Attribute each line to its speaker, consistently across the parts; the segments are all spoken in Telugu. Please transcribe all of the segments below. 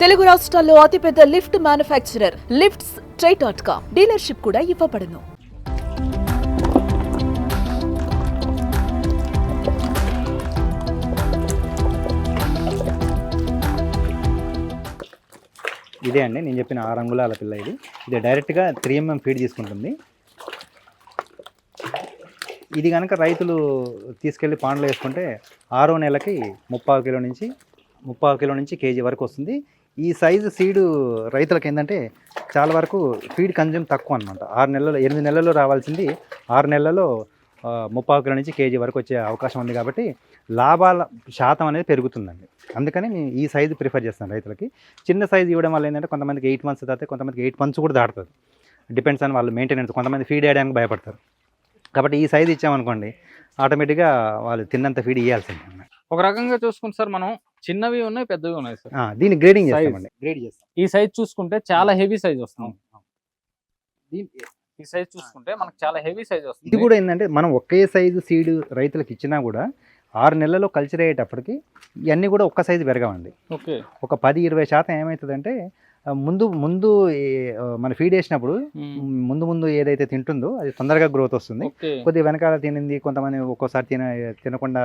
Speaker 1: తెలుగు రాష్ట్రాల్లో అతిపెద్ద lift manufacturer lifts try dot com dealership కూడా ఇవ్వబడును.
Speaker 2: ఇదే అండి నేను చెప్పిన ఆరు అంగుళాల పిల్ల ఇది. ఇది డైరెక్ట్గా త్రీ ఎంఎం ఫీడ్ తీసుకుంటుంది. ఇది కనుక రైతులు తీసుకెళ్ళి పాండ్లో వేసుకుంటే ఆరో నెలకి ముప్పావు కిలో నుంచి ముప్పావు కిలో నుంచి కేజీ వరకు వస్తుంది. ఈ సైజు సీడు రైతులకు ఏంటంటే చాలా వరకు ఫీడ్ కన్జ్యూమ్ తక్కువ అనమాట ఆరు నెలలు ఎనిమిది నెలల్లో రావాల్సింది. ఆరు నెలల్లో ముప్పై కిలో నుంచి కేజీ వరకు వచ్చే అవకాశం ఉంది కాబట్టి లాభాల శాతం అనేది పెరుగుతుందండి. అందుకని నేను ఈ సైజు ప్రిఫర్ చేస్తాను రైతులకి. చిన్న సైజు ఇవ్వడం వల్ల ఏంటంటే కొంతమందికి ఎయిట్ మంత్స్ దాటే కొంతమందికి ఎయిట్ మంత్స్ కూడా దాటుతుంది. డిపెండ్స్ అని వాళ్ళు మెయింటెనెన్స్ కొంతమంది ఫీడ్ వేయడానికి భయపడతారు. కాబట్టి ఈ సైజు ఇచ్చామనుకోండి ఆటోమేటిక్గా వాళ్ళు తిన్నంత ఫీడ్ ఇవ్వాల్సిందే
Speaker 3: ఒక రకంగా చూసుకుంటే సార్ మనం చిన్నవి ఉన్నాయి పెద్దవి ఉన్నాయి సార్
Speaker 2: ఆ, దీన్ని గ్రేడింగ్. చేస్తామండి. గ్రేడ్ చేస్తాం.
Speaker 3: ఈ సైజ్ చూసుకుంటే చాలా హెవీ సైజ్.
Speaker 2: దీని-
Speaker 3: ఈ సైజ్ చూసుకుంటే మనకు చాలా హెవీ సైజ్ వస్తుంది.
Speaker 2: ఇది కూడా ఏంటంటే మనం ఒకే సైజు సీడ్ రైతులకు ఇచ్చినా కూడా ఆరు నెలల్లో కల్చర్ అయ్యేటప్పటికి ఇవన్నీ కూడా ఒక్క సైజు పెరగవండి.
Speaker 3: ఓకే.
Speaker 2: ఒక పది ఇరవై శాతం ఏమవుతుందంటే ముందు ముందు మన ఫీడ్ వేసినప్పుడు ముందు ముందు ఏదైతే తింటుందో అది తొందరగా గ్రోత్ వస్తుంది.
Speaker 3: ఓకే.
Speaker 2: కొద్దిగా వెనకాల తినింది కొంతమంది ఒక్కోసారి తిన తినకుండా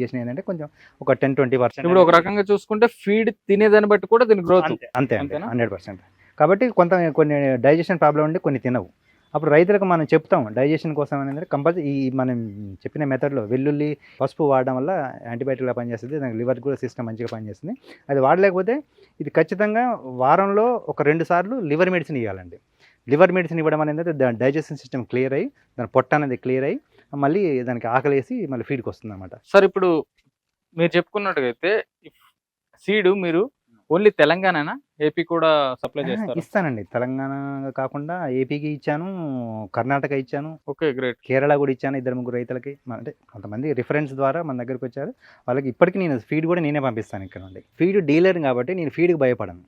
Speaker 2: చేసిన ఏంటంటే కొంచెం ఒక టెన్ ట్వంటీ పర్సెంట్
Speaker 3: ఇప్పుడు ఒక రకంగా చూసుకుంటే ఫీడ్ తినేదాన్ని బట్టి కూడా దీని గ్రోత్
Speaker 2: అంతే అంతే? Hundred percent. కాబట్టి కొంత కొన్ని డైజెషన్ ప్రాబ్లం ఉండి కొన్ని తినవు. అప్పుడు రైతులకు మనం చెప్తాం డైజెషన్ కోసం అనేది కంపల్సరీ ఈ మనం చెప్పిన మెథడ్లో వెల్లుల్లి పసుపు వాడడం వల్ల యాంటీబయాటిక్లా పనిచేస్తుంది దానికి లివర్ కూడా సిస్టమ్ మంచిగా పనిచేస్తుంది. అది వాడలేకపోతే ఇది ఖచ్చితంగా వారంలో ఒక రెండు సార్లు లివర్ మెడిసిన్ ఇవ్వాలండి. లివర్ మెడిసిన్ ఇవ్వడం అనేది దాని డైజెషన్ సిస్టమ్ క్లియర్ అయ్యి దాని పొట్ట అనేది క్లియర్ అయ్యి మళ్ళీ దానికి ఆకలేసి మళ్ళీ ఫీడ్కి వస్తుంది అనమాట
Speaker 3: సార్ ఇప్పుడు మీరు చెప్పుకున్నట్టుగా అయితే సీడ్ మీరు ఓన్లీ తెలంగాణనా? ఏపీ కూడా సప్లై చేస్తారు?
Speaker 2: ఇస్తానండి. తెలంగాణ కాకుండా ఏపీకి ఇచ్చాను కర్ణాటక ఇచ్చాను
Speaker 3: ఓకే గ్రేట్.
Speaker 2: కేరళ కూడా ఇచ్చాను ఇద్దరు ముగ్గురు రైతులకి. అంటే కొంతమంది రిఫరెన్స్ ద్వారా మన దగ్గరికి వచ్చారు. వాళ్ళకి ఇప్పటికీ నేను ఫీడ్ కూడా నేనే పంపిస్తాను ఇక్కడ నుండి. ఫీడ్ డీలర్ కాబట్టి నేను ఫీడ్కి భయపడను.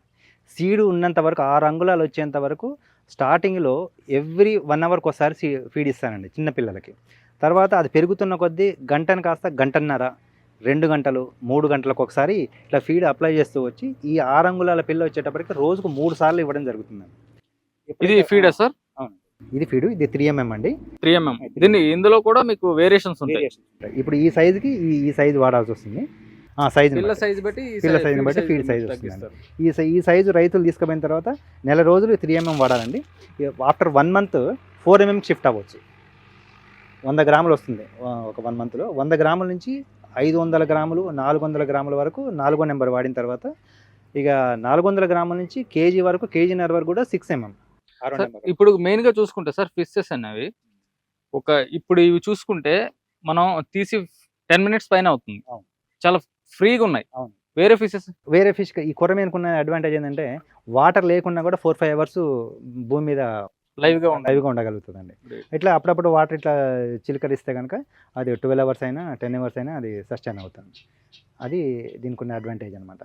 Speaker 2: సీడ్ ఉన్నంత వరకు ఆరు అంగుళాలు వచ్చేంత వరకు స్టార్టింగ్లో ఎవ్రీ వన్ అవర్కి ఒకసారి ఫీడ్ ఇస్తానండి చిన్న పిల్లలకి. తర్వాత అది పెరుగుతున్న కొద్దీ గంటను కాస్త గంటన్నర రెండు గంటలు మూడు గంటలకు ఒకసారి ఇట్లా ఫీడ్ అప్లై చేస్తూ వచ్చి ఈ ఆరు అంగుళాల పిల్ల వచ్చేటప్పటికి రోజుకు మూడు సార్లు ఇవ్వడం జరుగుతుందండి
Speaker 3: ఇది ఫీడా సార్?
Speaker 2: ఇది ఫీడ్ ఇది త్రీ ఎంఎం అండి.
Speaker 3: త్రీ ఎంఎం దీన్ని ఇందులో కూడా మీకు వేరియేషన్స్ ఉంటాయి.
Speaker 2: ఇప్పుడు ఈ సైజుకి ఈ ఈ సైజు వాడాల్సి వస్తుంది. ఆ సైజు
Speaker 3: పిల్ల సైజ్ బట్టి
Speaker 2: పిల్ల
Speaker 3: feed
Speaker 2: బట్టి feed size
Speaker 3: తగ్గిస్తారు.
Speaker 2: ఈ ఈ సైజు రైతులు తీసుకుపోయిన తర్వాత నెల రోజులు three mm వాడాలండి. After one month four mm shift అవ్వచ్చు. వంద గ్రాములు వస్తుంది. ఒక వన్ మంత్లో వంద గ్రాముల నుంచి ఐదు వందల గ్రాములు నాలుగు వందల గ్రాముల వరకు నాలుగో నెంబర్ వాడిన తర్వాత ఇక నాలుగు వందల గ్రాముల నుంచి కేజీ వరకు కేజీన్నర వరకు కూడా సిక్స్ ఎంఎం
Speaker 3: ఇప్పుడు మెయిన్గా చూసుకుంటే సార్ ఫిషెస్ అనేవి ఒక ఇప్పుడు ఇవి చూసుకుంటే మనం తీసి టెన్ మినిట్స్ పైన అవుతుంది. చాలా ఫ్రీగా ఉన్నాయి.
Speaker 2: అవును.
Speaker 3: వేరే ఫిషెస్
Speaker 2: వేరే ఫిష్ ఈ కొరమేనుకున్న అడ్వాంటేజ్ ఏంటంటే వాటర్ లేకుండా కూడా ఫోర్ ఫైవ్ అవర్స్ భూమి మీద
Speaker 3: లైవ్గా ఉన్నాయి
Speaker 2: లైవ్గా ఉండగలుగుతుందండి. ఇట్లా అప్పుడప్పుడు వాటర్ ఇట్లా చిలకరిస్తే కనుక అది ట్వెల్వ్ అవర్స్ అయినా టెన్ అవర్స్ అయినా అది సస్టైన్ అవుతుంది. అది దీనికి ఉన్న అడ్వాంటేజ్ అనమాట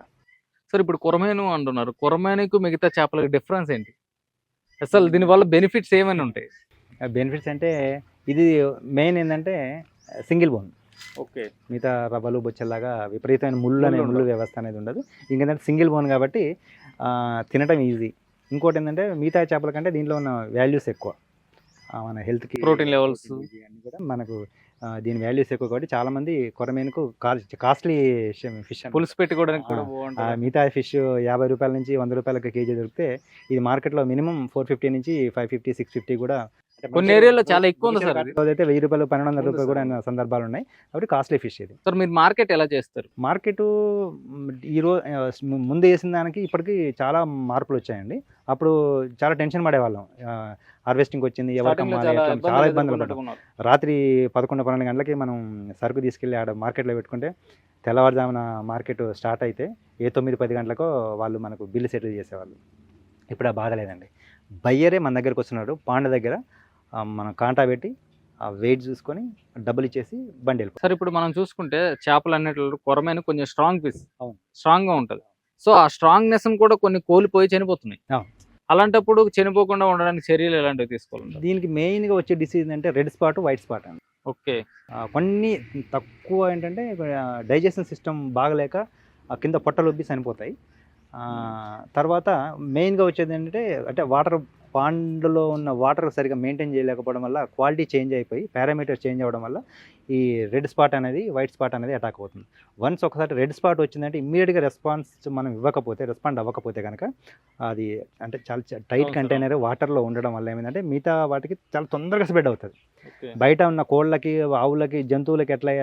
Speaker 3: సార్ ఇప్పుడు కొరమేను అంటున్నారు. కొరమేనుకు మిగతా చేపలకి డిఫరెన్స్ ఏంటి? అసలు దీని వల్ల బెనిఫిట్స్ ఏమైనా ఉంటాయి?
Speaker 2: బెనిఫిట్స్ అంటే ఇది మెయిన్ ఏంటంటే సింగిల్ బోన్
Speaker 3: ఓకే.
Speaker 2: మిగతా రవ్వలు బొచ్చల్లాగా విపరీతమైన ముళ్ళు అనే
Speaker 3: ముళ్ళు.
Speaker 2: వ్యవస్థ అనేది ఉండదు. ఇంకేంటంటే సింగిల్ బోన్ కాబట్టి తినటం ఈజీ ఇంకోటి ఏంటంటే మిగతా చేపల కంటే దీంట్లో ఉన్న వాల్యూస్ ఎక్కువ. మన హెల్త్కి
Speaker 3: Protein levels.
Speaker 2: అన్నీ కూడా మనకు దీని వాల్యూస్ ఎక్కువ కాబట్టి చాలా మంది కొరమేనుకు కాస్ట్లీ ఫిష్
Speaker 3: పులుసు పెట్టుకోవడానికి
Speaker 2: మిగతా ఫిష్ యాభై రూపాయల నుంచి వంద రూపాయలకి కేజీ దొరికితే ఇది మార్కెట్లో మినిమం ఫోర్ ఫిఫ్టీ నుంచి ఫైవ్ ఫిఫ్టీ సిక్స్ ఫిఫ్టీ కూడా
Speaker 3: కొన్ని ఏరియాలో చాలా ఎక్కువ ఉంది సార్.
Speaker 2: అయితే వెయ్యి రూపాయలు పన్నెండు వందల రూపాయలు కూడా సందర్భాలు ఉన్నాయి. కాబట్టి కాస్ట్లీ ఫిష్ ఇది.
Speaker 3: సార్ మీరు మార్కెట్ ఎలా చేస్తారు?
Speaker 2: మార్కెట్ ఈరోజు ముందు వేసిన దానికి ఇప్పటికి చాలా మార్పులు వచ్చాయండి. అప్పుడు చాలా టెన్షన్ పడేవాళ్ళం. హార్వెస్టింగ్ వచ్చింది ఎవరికి
Speaker 3: Starting లో
Speaker 2: అమ్మాలి
Speaker 3: చాలా
Speaker 2: ఇబ్బందులు పడ్డాం. రాత్రి పదకొండు పన్నెండు గంటలకి మనం సరుకు తీసుకెళ్ళి ఆడ మార్కెట్లో పెట్టుకుంటే తెల్లవారుజామున మార్కెట్ స్టార్ట్ అయితే ఏ తొమ్మిది పది గంటలకో వాళ్ళు మనకు బిల్లు సెటిల్ చేసేవాళ్ళు. ఇప్పుడు ఆ బాధ లేదండి. బయ్యరే మన దగ్గరకు వస్తున్నాడు పాండ దగ్గర మనం కాంటా పెట్టి ఆ వెయిట్ చూసుకొని డబ్బులు ఇచ్చేసి బండి వెళ్ళిపోతాం
Speaker 3: సార్ ఇప్పుడు మనం చూసుకుంటే చేపలు అన్నిటిలో కొరమైన కొంచెం స్ట్రాంగ్ పీస్
Speaker 2: అవును.
Speaker 3: స్ట్రాంగ్గా ఉంటది. సో ఆ స్ట్రాంగ్నెస్ కూడా కొన్ని కోల్పోయి చనిపోతున్నాయి. అలాంటప్పుడు చనిపోకుండా ఉండడానికి చర్యలు ఎలాంటివి తీసుకోవాలి
Speaker 2: దీనికి మెయిన్గా వచ్చే డిసీజ్ అంటే రెడ్ స్పాట్ వైట్ స్పాట్ అండి.
Speaker 3: ఓకే.
Speaker 2: కొన్ని తక్కువ ఏంటంటే డైజెషన్ సిస్టమ్ బాగలేక ఆ కింద పొట్టలు ఉబ్బి చనిపోతాయి. తర్వాత మెయిన్గా వచ్చేది ఏంటంటే అంటే వాటర్ పాండ్లో ఉన్న వాటర్ సరిగా మెయింటైన్ చేయలేకపోవడం వల్ల క్వాలిటీ చేంజ్ అయిపోయి పారామీటర్ చేంజ్ అవ్వడం వల్ల ఈ రెడ్ స్పాట్ అనేది వైట్ స్పాట్ అనేది అటాక్ అవుతుంది. వన్స్ ఒకసారి రెడ్ స్పాట్ వచ్చిందంటే ఇమ్మీడియట్గా రెస్పాన్స్ మనం ఇవ్వకపోతే రెస్పాండ్ అవ్వకపోతే కనుక అది అంటే చాలా టైట్. కంటైనర్ వాటర్లో ఉండడం వల్ల ఏమైందంటే మిగతా వాటికి చాలా తొందరగా స్ప్రెడ్ అవుతుంది. బయట ఉన్న కోళ్ళకి ఆవులకి జంతువులకి ఎట్లా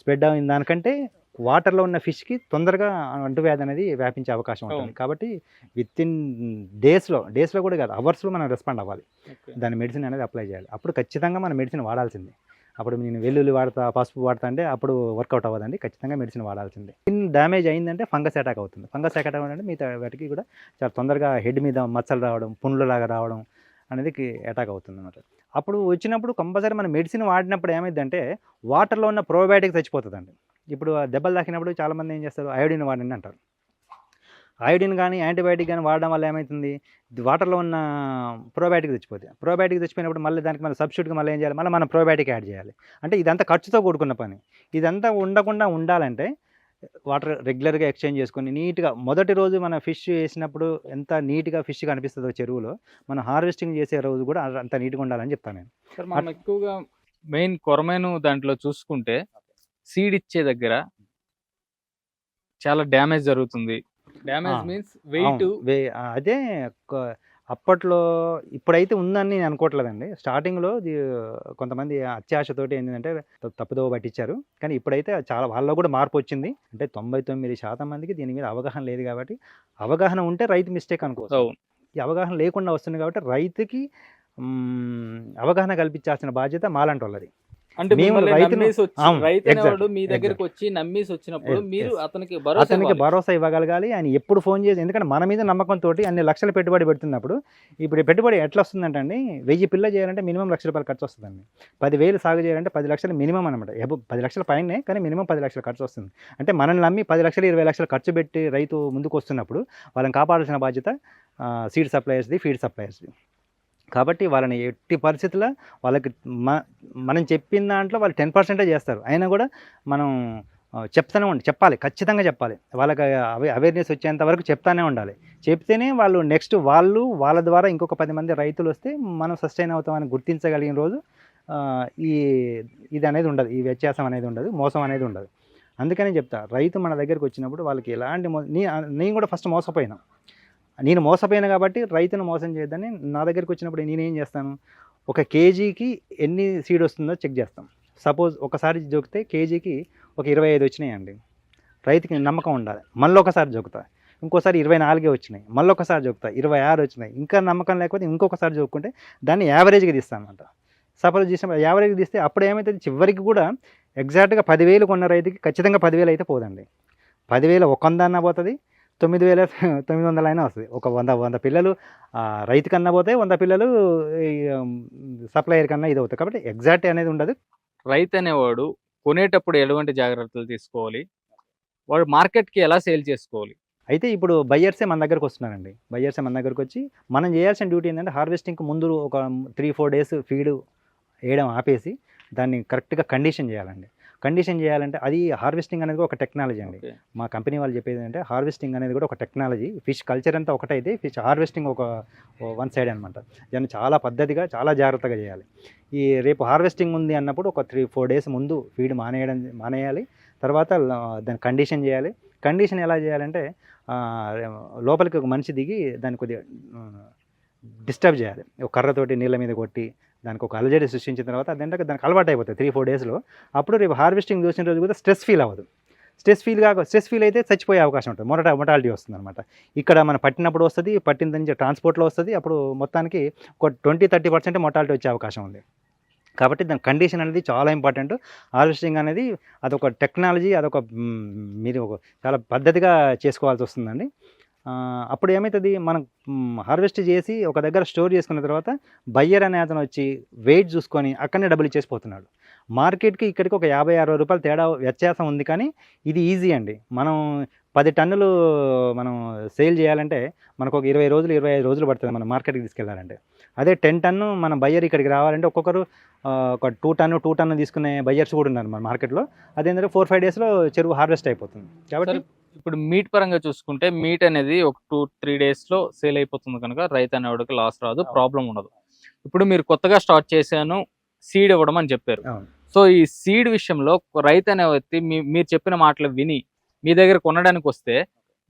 Speaker 2: స్ప్రెడ్ అయిన దానికంటే వాటర్లో ఉన్న ఫిష్కి తొందరగా అంటువ్యాధి అనేది వ్యాపించే అవకాశం ఉంటుంది. కాబట్టి విత్ ఇన్ డేస్లో డేస్లో కూడా కాదు అవర్స్లో మనం రెస్పాండ్ అవ్వాలి. దాని మెడిసిన్ అనేది అప్లై చేయాలి. అప్పుడు ఖచ్చితంగా మనం మెడిసిన్ వాడాల్సిందే. అప్పుడు నేను వెల్లుల్లి వాడతా పసుపు వాడతా అంటే అప్పుడు వర్కౌట్ అవ్వదండి. ఖచ్చితంగా మెడిసిన్ వాడాల్సిందే. స్కిన్ డ్యామేజ్ అయిందంటే ఫంగస్ అటాక్ అవుతుంది. ఫంగస్ అటాక్ అవ్వడం మిగతా వాటికి కూడా చాలా తొందరగా హెడ్ మీద మచ్చలు రావడం పుండ్లు లాగా రావడం అనేది అటాక్ అవుతుంది అన్నమాట అప్పుడు వచ్చినప్పుడు కంపల్సరీ మనం మెడిసిన్ వాడినప్పుడు ఏమైందంటే వాటర్లో ఉన్న ప్రోబయాటిక్ చచ్చిపోతుందండి. ఇప్పుడు దెబ్బలు తాకినప్పుడు చాలామంది ఏం చేస్తారు? అయోడిన్ వాడండి అంటారు. అయోడిన్ కానీ యాంటీబయాటిక్ కానీ వాడడం వల్ల ఏమవుతుంది వాటర్లో ఉన్న ప్రోబయాటిక్ చచ్చిపోతుంది ప్రోబయాటిక్ చచ్చిపోయినప్పుడు మళ్ళీ దానికి మళ్ళీ సబ్స్టిట్యూట్గా మళ్ళీ ఏం చేయాలి? మళ్ళీ మనం ప్రోబయాటిక్ యాడ్ చేయాలి. అంటే ఇదంతా ఖర్చుతో కూడుకున్న పని. ఇదంతా ఉండకుండా ఉండాలంటే వాటర్ రెగ్యులర్గా ఎక్స్చేంజ్ చేసుకొని నీట్గా మొదటి రోజు మన ఫిష్ వేసినప్పుడు ఎంత నీట్గా ఫిష్ కనిపిస్తుందో చెరువులో మనం హార్వెస్టింగ్ చేసే రోజు కూడా అంత నీట్గా ఉండాలని చెప్తాను నేను.
Speaker 3: సార్ మనం ఎక్కువగా మెయిన్ కొరమేను దాంట్లో చూసుకుంటే సీడ్ ఇచ్చే దగ్గర చాలా డ్యామేజ్ జరుగుతుంది. డ్యామేజ్ మీన్స్ వెయిట్
Speaker 2: అదే అప్పట్లో ఇప్పుడైతే ఉందని నేను అనుకోవట్లేదండి. స్టార్టింగ్లో ఇది కొంతమంది అత్యాశతోటి ఏంటంటే త- తప్పుదోవ పట్టించారు. కానీ ఇప్పుడైతే చాలా వాళ్ళలో కూడా మార్పు వచ్చింది. అంటే తొంభై తొమ్మిది శాతం మందికి దీని మీద అవగాహన లేదు కాబట్టి అవగాహన ఉంటే రైతు మిస్టేక్ అనుకోవచ్చు.
Speaker 3: అవును.
Speaker 2: ఈ అవగాహన లేకుండా వస్తుంది కాబట్టి రైతుకి అవగాహన కల్పించాల్సిన బాధ్యత మాలంటి వాళ్ళది
Speaker 3: అంటే
Speaker 2: మేము
Speaker 3: రైతు మీ దగ్గరికి వచ్చి నమ్మేసి వచ్చినప్పుడు మీరు. అతనికి భరోసా
Speaker 2: అతనికి. భరోసా ఇవ్వగలగాలి. ఆయన ఎప్పుడు ఫోన్ చేసి ఎందుకంటే మన మీద నమ్మకంతో అన్ని లక్షల పెట్టుబడి పెడుతున్నప్పుడు ఇప్పుడు పెట్టుబడి ఎట్లా వస్తుందంటే అండి వెయ్యి పిల్ల చేయాలంటే మినిమం లక్ష రూపాయలు ఖర్చు వస్తుందండి. పదివేలు సాగు చేయాలంటే పది లక్షలు మినిమం అనమాట పది లక్షల పైనే కానీ మినిమం పది లక్షల ఖర్చు వస్తుంది. అంటే మనల్ని నమ్మి పది లక్షలు ఇరవై లక్షలు ఖర్చు పెట్టి రైతు ముందుకు వస్తున్నప్పుడు వాళ్ళని కాపాడాల్సిన బాధ్యత సీడ్ సప్లయర్స్ది ఫీడ్ సప్లయర్స్ది కాబట్టి వాళ్ళని ఎట్టి పరిస్థితుల్లో వాళ్ళకి మ మనం చెప్పిన దాంట్లో వాళ్ళు టెన్ పర్సెంటే చేస్తారు. అయినా కూడా మనం చెప్తానే ఉండి చెప్పాలి ఖచ్చితంగా చెప్పాలి. వాళ్ళకి అవే అవేర్నెస్ వచ్చేంత వరకు చెప్తానే ఉండాలి. చెప్తేనే వాళ్ళు నెక్స్ట్ వాళ్ళు వాళ్ళ ద్వారా ఇంకొక పది మంది రైతులు వస్తే మనం సస్టైన్ అవుతామని గుర్తించగలిగిన రోజు ఈ ఇది అనేది ఉండదు. ఈ వ్యత్యాసం అనేది ఉండదు. మోసం అనేది ఉండదు. అందుకనే చెప్తా. రైతు మన దగ్గరికి వచ్చినప్పుడు వాళ్ళకి ఎలాంటి మో నీ నేను కూడా ఫస్ట్ మోసపోయినా. నేను మోసపోయాను కాబట్టి రైతును మోసం చేయొద్దని నా దగ్గరికి వచ్చినప్పుడు నేనేం చేస్తాను? ఒక కేజీకి ఎన్ని సీడ్ వస్తుందో చెక్ చేస్తాం. సపోజ్ ఒకసారి జోకితే కేజీకి ఒక ఇరవై ఐదు వచ్చినాయండి. రైతుకి నమ్మకం ఉండాలి. మళ్ళీ ఒకసారి జోకుతా. ఇంకోసారి ఇరవై నాలుగే వచ్చినాయి. మళ్ళీ ఒకసారి జోకుతా. ఇరవై ఆరు వచ్చినాయి. ఇంకా నమ్మకం లేకపోతే ఇంకొకసారి జోక్కుంటే దాన్ని యావరేజ్గా తీస్తానమాట సపోజ్ చేసిన యావరేజ్గా తీస్తే అప్పుడు ఏమైతే చివరికి కూడా ఎగ్జాక్ట్గా పదివేలు కొన్న రైతుకి ఖచ్చితంగా పదివేలు అయితే పోదండి. పదివేల ఒక వంద అన్న పోతుంది. తొమ్మిది వేల తొమ్మిది వందలు అయినా వస్తుంది. ఒక వంద వంద పిల్లలు రైతు కన్నా పోతే వంద పిల్లలు సప్లయర్ కన్నా ఇది అవుతాయి కాబట్టి ఎగ్జాక్ట్ అనేది ఉండదు.
Speaker 3: రైతు అనేవాడు కొనేటప్పుడు ఎటువంటి జాగ్రత్తలు తీసుకోవాలి? వాడు మార్కెట్కి ఎలా సేల్ చేసుకోవాలి?
Speaker 2: అయితే ఇప్పుడు బయ్యర్సే మన దగ్గరకు వస్తున్నారండి. బయ్యర్సే మన దగ్గరకు వచ్చి మనం చేయాల్సిన డ్యూటీ ఏంటంటే హార్వెస్టింగ్కి ముందు ఒక త్రీ ఫోర్ డేస్ ఫీడ్ వేయడం ఆపేసి దాన్ని కరెక్ట్గా కండిషన్ చేయాలండి. కండిషన్ చేయాలంటే అది హార్వెస్టింగ్ అనేది ఒక టెక్నాలజీ అండి. మా కంపెనీ వాళ్ళు చెప్పేది ఏంటంటే హార్వెస్టింగ్ అనేది కూడా ఒక టెక్నాలజీ. ఫిష్ కల్చర్ అంతా ఒకటైతే ఫిష్ హార్వెస్టింగ్ ఒక వన్ సైడ్ అనమాట దాన్ని చాలా పద్ధతిగా చాలా జాగ్రత్తగా చేయాలి. ఈ రేపు హార్వెస్టింగ్ ఉంది అన్నప్పుడు ఒక త్రీ ఫోర్ డేస్ ముందు ఫీడ్ మానేయడం మానేయాలి. తర్వాత దాన్ని కండిషన్ చేయాలి. కండిషన్ ఎలా చేయాలంటే లోపలికి ఒక మనిషి దిగి దాన్ని కొద్దిగా డిస్టర్బ్ చేయాలి. ఒక కర్రతోటి నీళ్ళ మీద కొట్టి దానికి ఒక అలజడి సృష్టించిన తర్వాత అదేంటే దానికి అలవాటు అయిపోతుంది త్రీ ఫోర్ డేస్లో అప్పుడు రేపు హార్వెస్టింగ్ చూసిన రోజు కూడా స్ట్రెస్ ఫీల్ అవ్వదు. స్ట్రెస్ ఫీల్ కాక స్ట్రెస్ ఫీల్ అయితే చచ్చిపోయే అవకాశం ఉంటుంది. మొరట మొటాలిటీ వస్తుంది అనమాట ఇక్కడ మనం పట్టినప్పుడు వస్తుంది పట్టిన నుంచి ట్రాన్స్పోర్ట్లో వస్తుంది అప్పుడు మొత్తానికి ఒక ట్వంటీ థర్టీ పర్సెంట్ మొటాలిటీ వచ్చే అవకాశం ఉంది. కాబట్టి దాని కండిషన్ అనేది చాలా ఇంపార్టెంట్ హార్వెస్టింగ్ అనేది అదొక టెక్నాలజీ అదొక మీరు ఒక చాలా పద్ధతిగా చేసుకోవాల్సి వస్తుందండి. అప్పుడు ఏమవుతుంది మనం హార్వెస్ట్ చేసి ఒక దగ్గర స్టోర్ చేసుకున్న తర్వాత బయ్యర్ అనే అతను వచ్చి వెయిట్ చూసుకొని అక్కడనే డబ్బులు ఇచ్చేసిపోతున్నాడు. మార్కెట్కి ఇక్కడికి ఒక యాభై అరవై రూపాయలు తేడా వ్యత్యాసం ఉంది కానీ ఇది ఈజీ అండి. మనం పది టన్నులు మనం సేల్ చేయాలంటే మనకు ఒక ఇరవై రోజులు ఇరవై ఐదు రోజులు పడుతుంది మనం మార్కెట్కి తీసుకెళ్ళాలంటే అదే టెన్ టన్ను మన బయ్యర్ ఇక్కడికి రావాలంటే ఒక్కొక్కరు ఒక టూ టన్ను టూ టన్ను తీసుకునే బయ్యర్స్ కూడా ఉన్నారు మన మార్కెట్లో. అదేంటంటే ఫోర్ ఫైవ్ డేస్లో చెరువు హార్వెస్ట్ అయిపోతుంది. కాబట్టి
Speaker 3: ఇప్పుడు మీట్ పరంగా చూసుకుంటే మీట్ అనేది ఒక టూ త్రీ డేస్లో సేల్ అయిపోతుంది కనుక రైతు అనేవాడికి లాస్ రాదు ప్రాబ్లం ఉండదు. ఇప్పుడు మీరు కొత్తగా స్టార్ట్ చేశాను సీడ్ ఇవ్వడం అని చెప్పారు. సో ఈ సీడ్ విషయంలో రైతు అనే వ్యక్తి మీ- మీరు చెప్పిన మాటలు విని మీ దగ్గర కొనడానికి వస్తే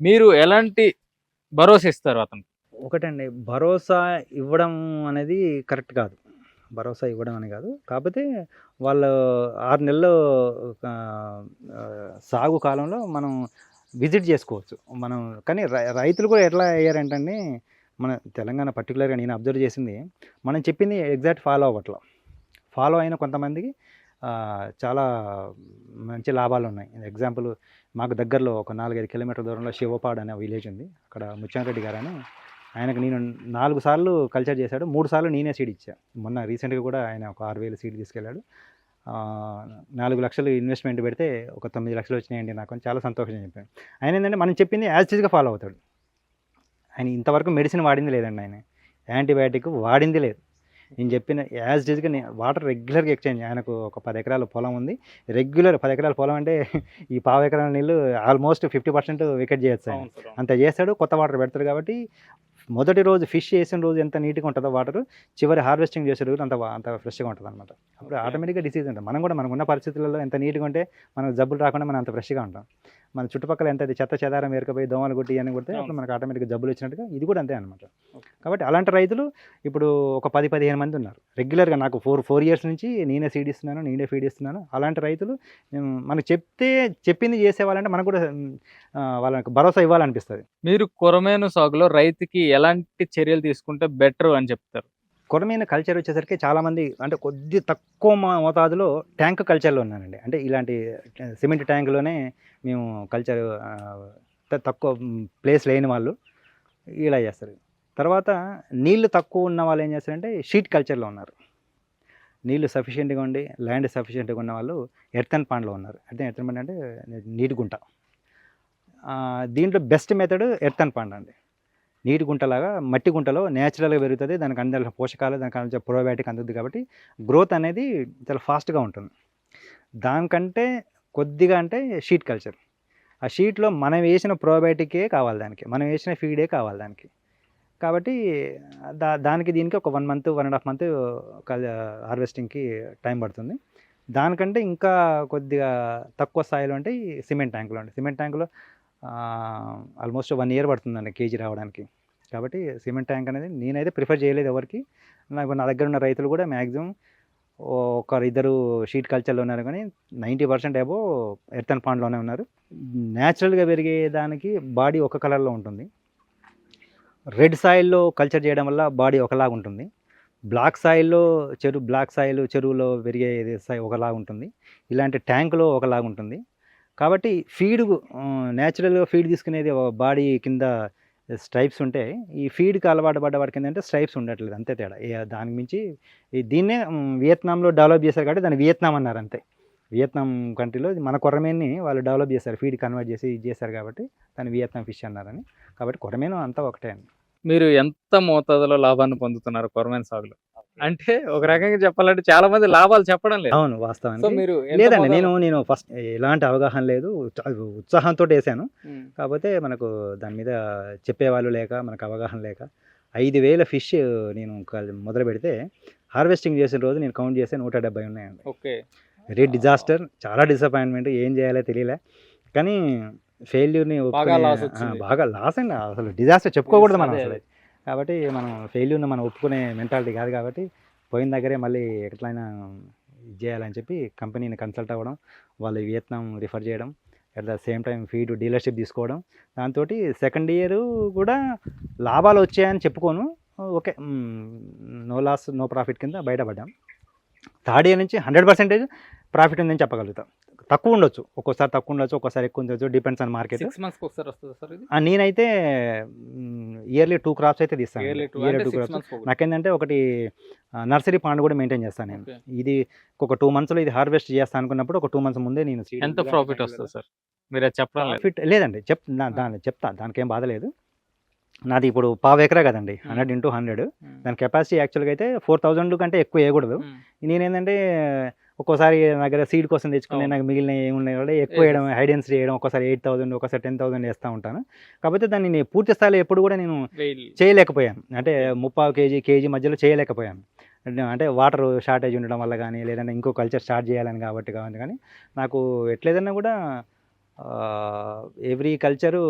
Speaker 3: మీరు ఎలాంటి భరోసా ఇస్తారు అతను
Speaker 2: ఒకటండి భరోసా ఇవ్వడం అనేది కరెక్ట్ కాదు. భరోసా ఇవ్వడం అని కాదు. కాకపోతే వాళ్ళు ఆరు నెలలు సాగు కాలంలో మనం విజిట్ చేసుకోవచ్చు. మనం కానీ రై- రైతులు కూడా ఎట్లా అయ్యారంటే మన తెలంగాణ పర్టికులర్గా నేను అబ్జర్వ్ చేసింది మనం చెప్పింది ఎగ్జాక్ట్ ఫాలో అవ్వట్ల. ఫాలో అయిన కొంతమందికి చాలా మంచి లాభాలు ఉన్నాయి. ఎగ్జాంపుల్ మాకు దగ్గరలో ఒక నాలుగైదు కిలోమీటర్ల దూరంలో శివపాడ్ అనే విలేజ్ ఉంది. అక్కడ ముత్యారెడ్డి గారు అని ఆయనకు నేను నాలుగు సార్లు కల్చర్ చేశాడు. మూడు సార్లు నేనే సీడ్ ఇచ్చా. మొన్న రీసెంట్గా కూడా ఆయన ఒక ఆరు వేలు సీడ్ తీసుకెళ్ళాడు. నాలుగు లక్షలు ఇన్వెస్ట్మెంట్ పెడితే ఒక తొమ్మిది లక్షలు వచ్చినాయండి నాకు అని చాలా సంతోషం చెప్పాను ఆయన ఏంటంటే మనం చెప్పింది యాజ్ టీజ్గా ఫాలో అవుతాడు. ఆయన ఇంతవరకు మెడిసిన్ వాడింది లేదండి ఆయన. యాంటీబయాటిక్ వాడింది లేదు. నేను చెప్పిన యాజ్ నేను వాటర్ రెగ్యులర్గా ఎక్స్చేంజ్ ఆయనకు ఒక పది ఎకరాల పొలం ఉంది. రెగ్యులర్ పది ఎకరాల పొలం అంటే ఈ పావు ఎకరాల నీళ్ళు ఆల్మోస్ట్ ఫిఫ్టీ పర్సెంట్ వికెట్ చేయొచ్చు ఆయన. అంత చేస్తాడు కొత్త వాటర్ పెడతాడు కాబట్టి మొదటి రోజు ఫిష్ చేసిన రోజు ఎంత నీట్గా ఉంటుందో వాటర్ చివరి హార్వెస్టింగ్ చేసే రోజు అంత అంత ఫ్రెష్గా ఉంటుంది అనమాట అప్పుడు ఆటోమేటిక్గా డిసీజ్ ఉంటుంది. మనం కూడా మనకున్న పరిస్థితులలో ఎంత నీట్గా ఉంటే మనకు జబ్బులు రాకుండా మనం అంత ఫ్రెష్గా ఉంటాం. మన చుట్టుపక్కల ఎంత అది చెత్త చెదారం ఏరకపోయి దోమలు కొట్టి అని కొడితే అప్పుడు మనకు ఆటోమేటిక్గా జబ్బులు వచ్చినట్టుగా ఇది కూడా అంతే అనమాట కాబట్టి అలాంటి రైతులు ఇప్పుడు ఒక పది పదిహేను మంది ఉన్నారు. రెగ్యులర్గా నాకు ఫోర్ ఫోర్ ఇయర్స్ నుంచి నేనే సీడ్ ఇస్తున్నాను నేనే ఫీడ్ ఇస్తున్నాను. అలాంటి రైతులు మనకు చెప్తే చెప్పింది చేసేవాళ్ళంటే మనకు కూడా వాళ్ళకి భరోసా ఇవ్వాలనిపిస్తుంది.
Speaker 3: మీరు కొరమేను సాగులో రైతుకి ఎలాంటి చర్యలు తీసుకుంటే బెటర్ అని చెప్తారు?
Speaker 2: కొరమైన కల్చర్ వచ్చేసరికి చాలామంది అంటే కొద్ది తక్కువ మోతాదులో ట్యాంక్ కల్చర్లో ఉన్నానండి అంటే ఇలాంటి సిమెంట్ ట్యాంకులోనే మేము కల్చర్ తక్కువ ప్లేస్ లేని వాళ్ళు ఇలా చేస్తారు. తర్వాత నీళ్ళు తక్కువ ఉన్న వాళ్ళు ఏం చేస్తారంటే షీట్ కల్చర్లో ఉన్నారు. నీళ్ళు సఫిషియెంట్గా ఉండి ల్యాండ్ సఫిషియెంట్గా ఉన్న వాళ్ళు ఎర్తన్ పాండ్లో ఉన్నారు. అంటే ఎర్తన్ పాండ్ అంటే నీటి గుంట. దీంట్లో బెస్ట్ మెథడ్ ఎర్తన్ పాండ్ అండి. నీటి గుంటలాగా మట్టి గుంటలో న్యాచురల్గా పెరుగుతుంది. దానికి అందాల్సిన పోషకాలు దానికి అందాల్సిన ప్రోబయాటిక్ అందుద్ది కాబట్టి గ్రోత్ అనేది చాలా ఫాస్ట్గా ఉంటుంది. దానికంటే కొద్దిగా అంటే షీట్ కల్చర్. ఆ షీట్లో మనం వేసిన ప్రోబయాటికే కావాలి దానికి. మనం వేసిన ఫీడే కావాలి దానికి. కాబట్టి దా దానికి దీనికి ఒక one month one and half month హార్వెస్టింగ్కి time పడుతుంది. దానికంటే ఇంకా కొద్దిగా తక్కువ స్థాయిలో అంటే ఈ సిమెంట్ ట్యాంకులో అండి. సిమెంట్ ట్యాంకులో ఆల్మోస్ట్ వన్ ఇయర్ పడుతుందండి కేజీ రావడానికి. కాబట్టి సిమెంట్ ట్యాంక్ అనేది నేనైతే ప్రిఫర్ చేయలేదు ఎవరికి. నాకు నా దగ్గర ఉన్న రైతులు కూడా మ్యాక్సిమం ఒకరు ఇద్దరు షీట్ కల్చర్లో ఉన్నారు కానీ నైంటీ పర్సెంట్ ఏబో ఎర్తన్ పాండ్లోనే ఉన్నారు. న్యాచురల్గా పెరిగే దానికి బాడీ ఒక కలర్లో ఉంటుంది. రెడ్ సాయిల్లో కల్చర్ చేయడం వల్ల బాడీ ఒకలాగా ఉంటుంది. బ్లాక్ సాయిల్లో చెరువు బ్లాక్ సాయిల్ చెరువులో పెరిగే సాయి ఒకలాగా ఉంటుంది. ఇలాంటి ట్యాంకులో ఒకలాగా ఉంటుంది. కాబట్టి ఫీడ్ న్యాచురల్గా ఫీడ్ తీసుకునేది బాడీ కింద స్ట్రైప్స్ ఉంటే ఈ ఫీడ్కి అలవాటు పడ్డ వాడికి ఏంటంటే స్ట్రైప్స్ ఉండట్లేదు. అంతే తేడా. దానికి మించి దీన్నే వియత్నాంలో డెవలప్ చేశారు కాబట్టి దాన్ని వియత్నాం అన్నారు అంతే. వియత్నాం కంట్రీలో మన కొరమేన్ని వాళ్ళు డెవలప్ చేశారు. ఫీడ్ కన్వర్ట్ చేసి ఇది చేశారు కాబట్టి దాన్ని వియత్నాం ఫిష్ అన్నారని. కాబట్టి కొరమేను అంతా ఒకటే అండి.
Speaker 3: మీరు ఎంత మోతాదులో లాభాన్ని పొందుతున్నారు కొరమేను సాగులో? అంటే ఒక రకంగా చెప్పాలంటే చాలా మంది లాభాలు చెప్పడం లేదు.
Speaker 2: అవును
Speaker 3: సో
Speaker 2: వాస్తవానికి
Speaker 3: మీరు
Speaker 2: లేదండి నేను నేను ఫస్ట్ ఎలాంటి అవగాహన లేదు. ఉత్సాహంతో వేసాను. కాకపోతే మనకు దాని మీద చెప్పేవాళ్ళు లేక మనకు అవగాహన లేక ఐదు వేల ఫిష్ నేను మొదలు పెడితే హార్వెస్టింగ్ చేసిన రోజు నేను కౌంట్ చేస్తే నూట డెబ్బై ఉన్నాయండి.
Speaker 3: ఓకే.
Speaker 2: వెరీ డిజాస్టర్ చాలా డిసప్పాయింట్మెంట్ ఏం చేయాలో తెలియలే. కానీ ఫెయిల్యూర్ని
Speaker 3: బాగా
Speaker 2: లాస్ అండి. అసలు డిజాస్టర్ చెప్పుకోకూడదు మనం అసలు. కాబట్టి మనం ఫెయిల్యూర్ని మనం ఒప్పుకునే మెంటాలిటీ కాదు కాబట్టి పోయిన దగ్గరే మళ్ళీ ఎట్లయినా ఇది చేయాలని చెప్పి కంపెనీని కన్సల్ట్ అవ్వడం వాళ్ళు వియత్నాం రిఫర్ చేయడం at the same time feed dealership తీసుకోవడం. దాంతో సెకండ్ ఇయర్ కూడా లాభాలు వచ్చాయని చెప్పుకోను. Okay no loss no profit కింద బయటపడ్డాం. థర్డ్ ఇయర్ నుంచి హండ్రెడ్ పర్సెంటేజ్ ప్రాఫిట్ ఉందని చెప్పగలుగుతాం. తక్కువ ఉండొచ్చు. ఒక్కోసారి తక్కువ ఉండొచ్చు ఒక్కోసారి ఎక్కువ ఉండొచ్చు. Depends on market
Speaker 3: six months ఒకసారి వస్తుంది సార్ ఇది?
Speaker 2: నేనైతే ఇయర్లీ టూ క్రాప్స్ అయితే తీస్తాను.
Speaker 3: ఇయర్లీ టూ
Speaker 2: క్రాప్స్ నాకేంటంటే ఒకటి. నర్సరీ పాండ్ కూడా మెయింటైన్ చేస్తాను నేను. ఇది ఒక టూ మంత్స్లో ఇది హార్వెస్ట్ చేస్తాను అనుకున్నప్పుడు ఒక టూ మంత్స్ ముందే నేను
Speaker 3: ఎంత ప్రాఫిట్ వస్తుంది సార్? మీరు చెప్పడం
Speaker 2: ప్రాఫిట్ లేదండి. చెప్ నా దాన్ని చెప్తా. దానికి ఏం బాధ లేదు. నాది ఇప్పుడు పావు ఎకరా కదండి. Hundred into hundred. దాని కెపాసిటీ యాక్చువల్గా అయితే ఫోర్ థౌజండ్ కంటే ఎక్కువ వేయకూడదు. నేనేంటంటే ఒక్కోసారి నా దగ్గర సీడ్ కోసం తెచ్చుకునే. నాకు మిగిలిన ఏమున్నాయి కూడా ఎక్కువ. వేయడం హైడెన్స్ చేయడం ఒకసారి ఎయిట్ థౌసండ్ ఒకసారి టెన్ థౌసండ్ వేస్తూ ఉంటాను కాకపోతే దాన్ని నేను పూర్తి స్థాయిలో ఎప్పుడు కూడా నేను చేయలేకపోయాను అంటే ముప్పావు కేజీ కేజీ మధ్యలో చేయలేకపోయాను అంటే- అంటే వాటర్ షార్టేజ్ ఉండడం వల్ల కానీ లేదంటే ఇంకో కల్చర్ స్టార్ట్ చేయాలని కాబట్టి కావాలి కానీ నాకు ఎట్లేదన్నా కూడా ఎవ్రీ కల్చరు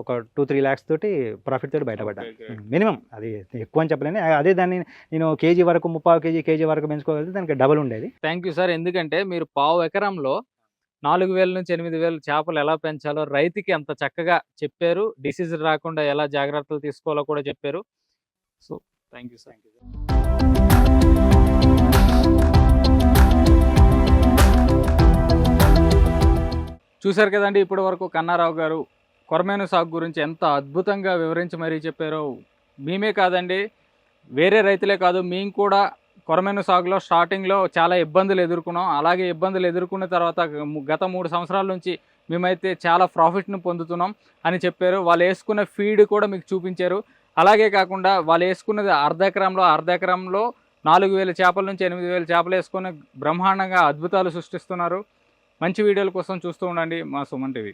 Speaker 2: ఒక టూ త్రీ ల్యాక్స్ తోటి ప్రాఫిట్ తోటి బయటపడ్డా. మినిమం అది ఎక్కువ అని చెప్పలేను. అదే దాన్ని నేను కేజీ వరకు ముప్పావు కేజీ కేజీ వరకు పెంచుకోగలిగితే దానికి డబుల్ ఉండేది.
Speaker 3: థ్యాంక్ యూ సార్ ఎందుకంటే మీరు పావు ఎకరంలో నాలుగు వేల నుంచి ఎనిమిది వేలు చేపలు ఎలా పెంచాలో రైతుకి అంత చక్కగా చెప్పారు. డిసీజ్ రాకుండా ఎలా జాగ్రత్తలు తీసుకోవాలో కూడా చెప్పారు. సో థ్యాంక్ యూ సార్ చూశారు కదండి ఇప్పటి వరకు కన్నారావు గారు కొరమేను సాగు గురించి ఎంత అద్భుతంగా వివరించి మరీ చెప్పారో. మేమే కాదండి వేరే రైతులే కాదు మేము కూడా కొరమేను సాగులో స్టార్టింగ్లో చాలా ఇబ్బందులు ఎదుర్కొన్నాం. అలాగే ఇబ్బందులు ఎదుర్కొన్న తర్వాత గత మూడు సంవత్సరాల నుంచి మేమైతే చాలా ప్రాఫిట్ను పొందుతున్నాం అని చెప్పారు. వాళ్ళు వేసుకున్న ఫీడ్ కూడా మీకు చూపించారు. అలాగే కాకుండా వాళ్ళు వేసుకున్నది అర్ధ ఎకరంలో అర్ధ ఎకరంలో నాలుగు వేల చేపల నుంచి ఎనిమిది వేల చేపలు వేసుకుని బ్రహ్మాండంగా అద్భుతాలు సృష్టిస్తున్నారు. మంచి వీడియోల కోసం చూస్తూ ఉండండి మా సుమన్ టీవీ.